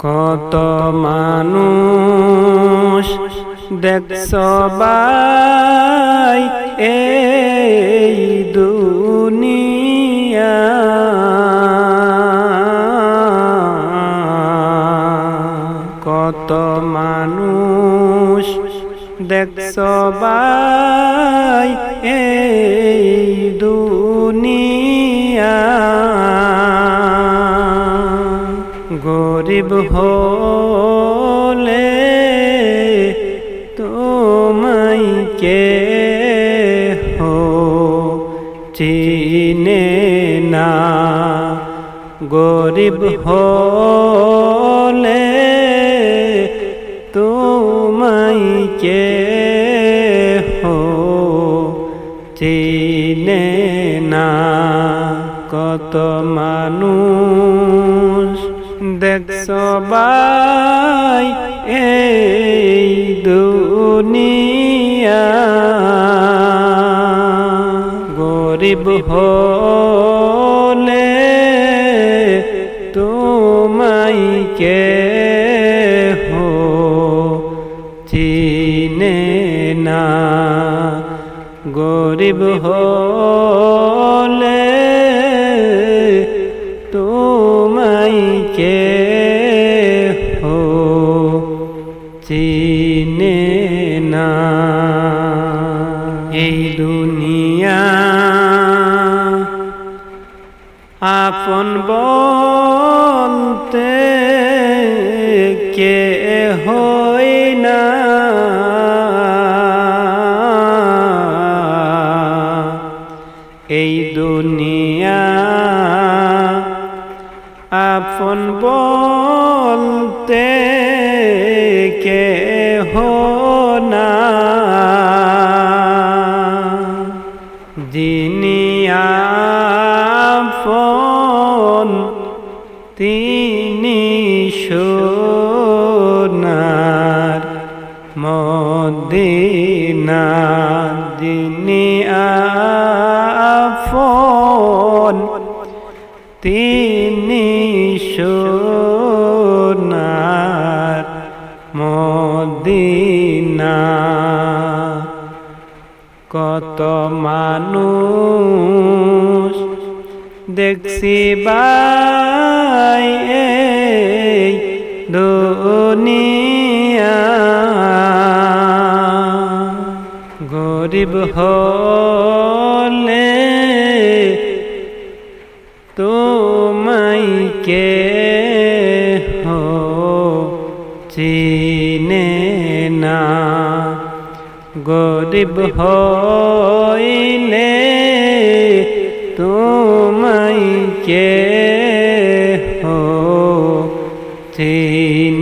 কত মানুষ দেখছ বাই এই দুনিয়া। কত মানুষ দেখছ বাই এই দুনিয়া। গরিব হলে তোমায় কে হো চিনে না। গরিব হলে তোমায় কে হো চিনে না। কত মানুষ দেখছ বাই এই দুনিয়া। গরিব হলে তোমায় কে হো চিনে না। গরিব হলে তোমায় কে হো চিনে না এই দুনিয়া আপন বলতে কে হই না এই দুনিয়া আপন বলতে কে হো না। যিনি আপন তিনি সোনার মদিনা। কত মানুষ দেখছি বাই এই দুনিয়া। গরিব হলে তোমায় কে হো চিনে না। গরিব হইলে তোমাই কে হো? চিনে